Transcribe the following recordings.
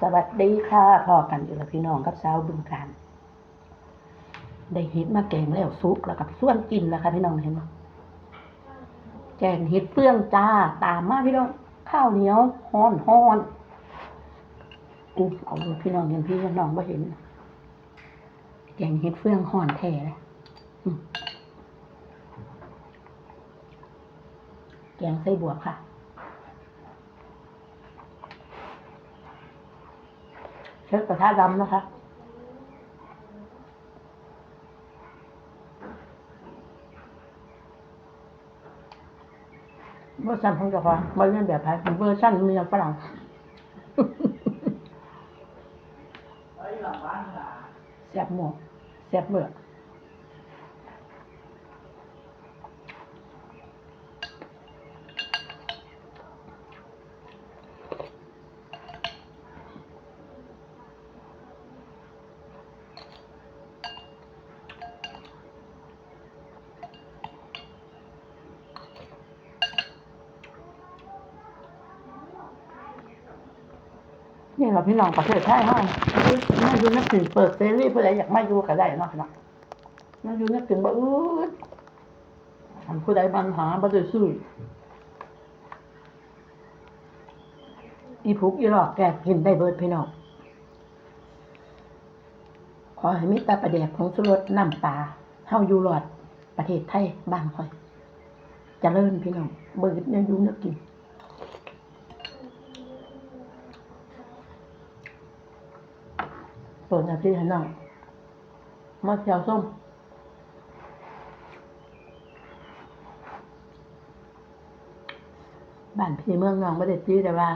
สวัสดีค่ะพอกันอยู่แล้วพี่น้องกับสาวบึงการได้เห็ดมาแกงแล้วซุปแล้วกับส่วนกินแล้วค่ะพี่น้องเห็นไหมแกงเห็ดเฟื่องจ้าตามมาพี่น้องข้าวเหนียวฮ้อนฮ้อนอู้เอาเลยพี่น้องเห็นพี่น้องไม่เห็นแกงเห็ดเฟื่องห่อนแท้เลยแกงไส้บวกค่ะ เชฟกระทะดำนะคะเวอร์ชันของเจ้าของไม่เล่นแบบไทยเวอร์ชันเมียฝรั่งแซ่บหมกแซ่บเบื่อ นี่เราพี่น้องประเทศไทยห้องมาอยู่นักถึงเปิดเซรีเพื่ออะไรอยากมาอยู่ก็ได้เนาะพี่น้องมาอยู่นักถึงบ่อืดทำผู้ใดปัญหาบ่ได้ซื้ออีพุกอีหลอกแกกินได้เบิดพี่น้องขอให้มีตาประเดกของสุรสน้ำปลาเฮาอยู่รอด ประเทศไทยบ้านค่อยเจะเลิ่นพี่น้องเบิดยังอยู่นักกิน เปิดนาทีให้นั่งมาเที่ยวส้มบ้านพี่เมืองน้องไม่ได้ซื้อแต่ว่า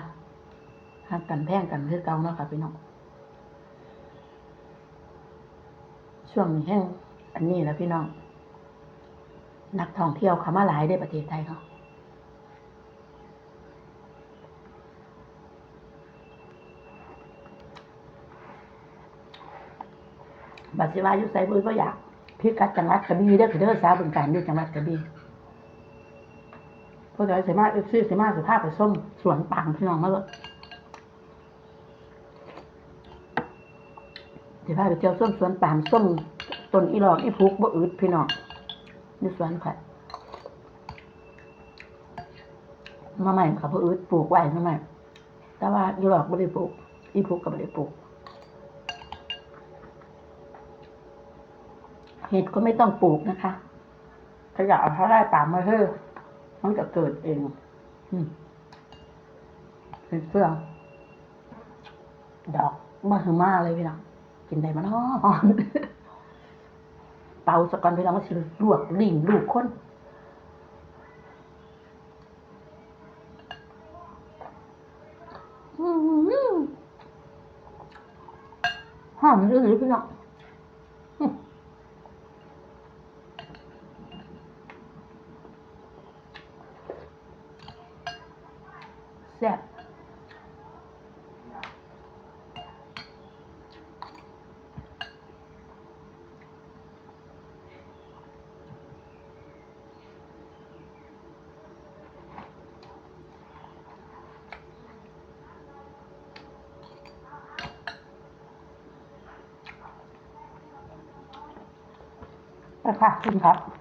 หักกันแพงกันคือเก่าเนาะค่ะพี่น้องช่วงนี้แห้งอันนี้แล้วพี่น้อง นักท่องเที่ยวเขามาหลายได้ประเทศไทยเขา บัตรสิวาอยุไซบุยก็อยากพีกัดจังหวัดกระบี่เด้อคือเด้อสาวบึงการอยู่จังหวัดกระบี่พราะเดี๋ยวสิมาเอฟซีสิมาสิพาพไปส้มสวนปังพี่น้องมาเลยสิพาไปเที่ยวส้มสวนปังส้มต้นอีหลอกอีพุกบ่อืดพี่น้องนี่สวนข่อยมาใหม่เขาบ่อืดปลูกไว้มาใหม่แต่ว่าอีหลอกบ่ได้ปลูกอีพุกก็บ่ได้ปลูก เห็ดก็ไม่ต้องปลูกนะคะ ถ้าอยากเอาถ้าได้ตามาเถอะมันจะเกิดเองเป็นเฟื่องดอกมาหือมาเลยพี่น้องกินได้มันฮอนเป่าสกอนพี่น้องก็สิลวกลิ่งลูกคนอืมหอมเรื่อยพี่น้อง แซ่บไปค่ะคุณครับ